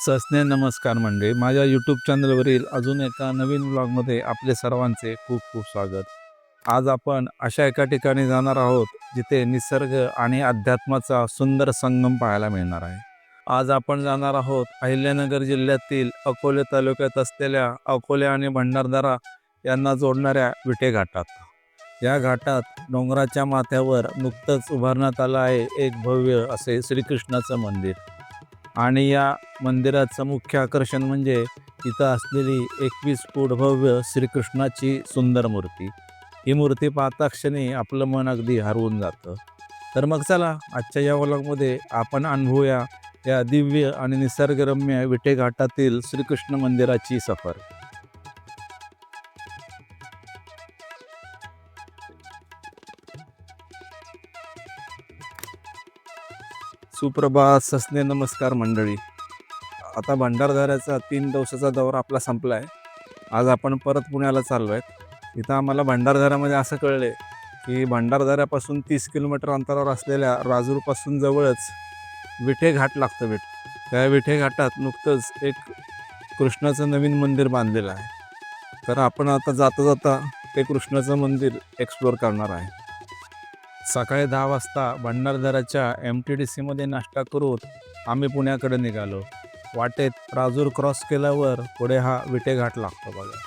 सस्ने नमस्कार मंडळी. माझ्या यूट्यूब चॅनलवरील अजून एका नवीन ब्लॉगमध्ये आपले सर्वांचे खूप खूप स्वागत. आज आपण अशा एका ठिकाणी जाणार आहोत जिथे निसर्ग आणि अध्यात्माचा सुंदर संगम पाहायला मिळणार आहे. आज आपण जाणार आहोत अहिल्यानगर जिल्ह्यातील अकोले तालुक्यात असलेल्या अकोले आणि भंडारदरा यांना जोडणाऱ्या विटे घाटात. या घाटात डोंगराच्या माथ्यावर नुकतंच उभारण्यात आलं आहे एक भव्य असे श्रीकृष्णाचं मंदिर. आणि या मंदिराचं मुख्य आकर्षण म्हणजे तिथं असलेली एकवीस फूट भव्य श्रीकृष्णाची सुंदर मूर्ती. ही मूर्ती पाहता क्षणी आपलं मन अगदी हरवून जातं. तर मग चला आजच्या या व्लॉगमध्ये आपण अनुभवूया या दिव्य आणि निसर्गरम्य विटेघाटातील श्रीकृष्ण मंदिराची सफर. सुप्रभा ससने नमस्कार मंडळी. आता भंडारदऱ्याचा तीन दिवसाचा दौरा आपला संपला आहे आज आपण परत पुण्याला चाललो आहे इथं आम्हाला भंडारदऱ्यामध्ये असं कळले की भंडारदऱ्यापासून तीस किलोमीटर अंतरावर असलेल्या राजूरपासून जवळच विठे घाट लागतं विठ त्या विठे घाटात नुकतंच एक कृष्णाचं नवीन मंदिर बांधलेलं आहे. तर आपण आता जाता जाता ते कृष्णाचं मंदिर एक्सप्लोअर करणार आहे. सकाळी दहा वाजता भंडारदराच्या एम टी डी सीमध्ये नाश्ता करून आम्ही पुण्याकडे निघालो. वाटेत राजूर क्रॉस केल्यावर पुढे हा विटे घाट लागतो बघा.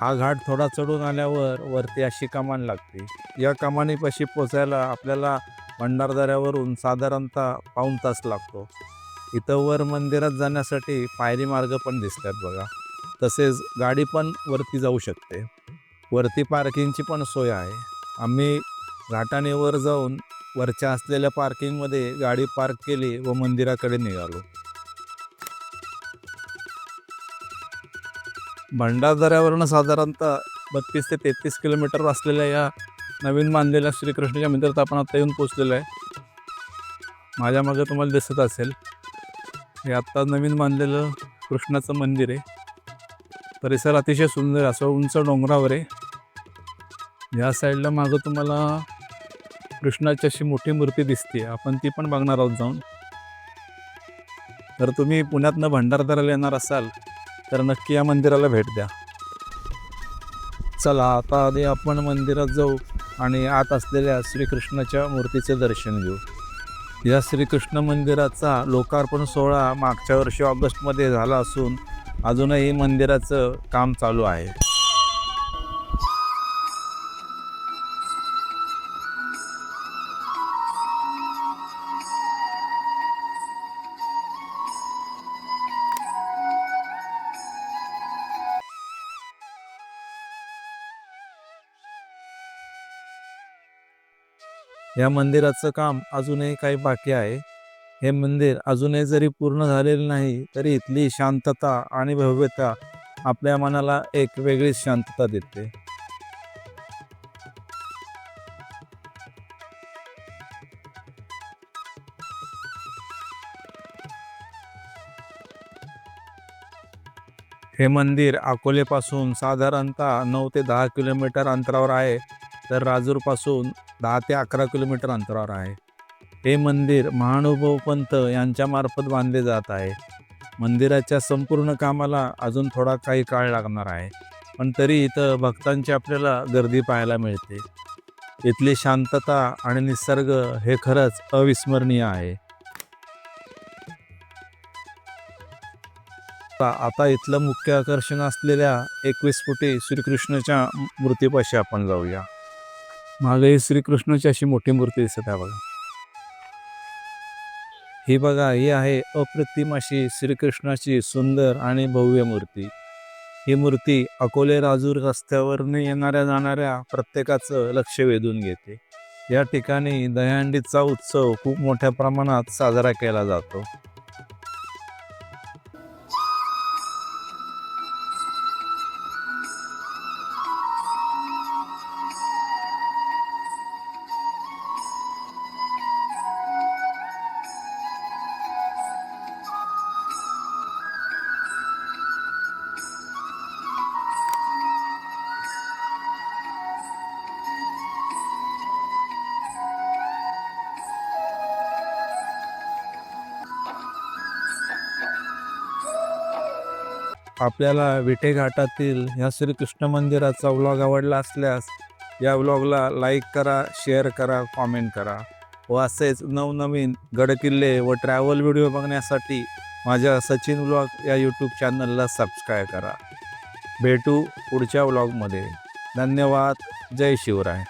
हा घाट थोडा चढून आल्यावर वरती अशी कमान लागते. या कमानीपाशी पोचायला आपल्याला भंडारदऱ्यावरून साधारणतः पाऊण तास लागतो. इथं वर मंदिरात जाण्यासाठी पायरी मार्ग पण दिसतात बघा. तसेच गाडी पण वरती जाऊ शकते. वरती पार्किंगची पण सोय आहे. आम्ही घाटाने वर जाऊन वरच्या असलेल्या पार्किंगमध्ये गाडी पार्क केली व मंदिराकडे निघालो. भंडारदऱ्यावरनं साधारणतः बत्तीस ते तेहतीस किलोमीटर असलेल्या या नवीन बांधलेल्या श्रीकृष्णाच्या मंदिरात आपण आता येऊन पोचलेलो आहे. माझ्या मागे तुम्हाला दिसत असेल हे आत्ता नवीन बांधलेलं कृष्णाचं मंदिर आहे. परिसर अतिशय सुंदर असं उंच डोंगरावर आहे. या साईडला मागं तुम्हाला कृष्णाची अशी मोठी मूर्ती दिसते आपण ती पण बघणार आहोत जाऊन. तर तुम्ही पुण्यातनं भंडारदऱ्याला येणार असाल तर नक्की या मंदिराला भेट द्या. चला आता आधी आपण मंदिरात जाऊ आणि आत असलेल्या श्रीकृष्णाच्या मूर्तीचे दर्शन घेऊ. या श्रीकृष्ण मंदिराचा लोकार्पण सोहळा मागच्या वर्षी ऑगस्टमध्ये झाला असून अजूनही मंदिराचं काम चालू आहे. या मंदिराचं काम अजूनही काही बाकी आहे. हे मंदिर अजूनही जरी पूर्ण झालेलं नाही तरी इथली शांतता आणि भव्यता आपल्या मनाला एक वेगळीच शांतता देते. हे मंदिर अकोलेपासून साधारणतः नऊ ते दहा किलोमीटर अंतरावर आहे. तर राजूरपासून दहा ते अकरा किलोमीटर अंतरावर आहे. हे मंदिर महानुभव पंत यांच्यामार्फत बांधले जात आहे. मंदिराच्या संपूर्ण कामाला अजून थोडा काही काळ लागणार आहे. पण तरी इथं भक्तांची आपल्याला गर्दी पाहायला मिळते. इथली शांतता आणि निसर्ग हे खरंच अविस्मरणीय आहे. आता आता इथलं मुख्य आकर्षण असलेल्या एकवीस फुटी श्रीकृष्णाच्या मूर्तीपाशी आपण जाऊया. मागे श्रीकृष्णाची अशी मोठी मूर्ती दिसत आहे बघा. ही बघा ही आहे अप्रतिम अशी श्रीकृष्णाची सुंदर आणि भव्य मूर्ती. ही मूर्ती अकोले राजूर रस्त्यावरनं येणाऱ्या जाणाऱ्या प्रत्येकाचं लक्ष वेधून घेते. या ठिकाणी दहीहंडीचा उत्सव खूप मोठ्या प्रमाणात साजरा केला जातो. आपल्याला विटेघाटातील ह्या श्रीकृष्ण मंदिराचा व्लॉग आवडला असल्यास या व्लॉगला लाईक करा शेअर करा कॉमेंट करा. व असेच नवनवीन गडकिल्ले व ट्रॅव्हल व्हिडिओ बघण्यासाठी माझ्या सचिन व्लॉग या यूट्यूब चॅनलला सबस्क्राईब करा. भेटू पुढच्या व्लॉगमध्ये धन्यवाद. जय शिवराय.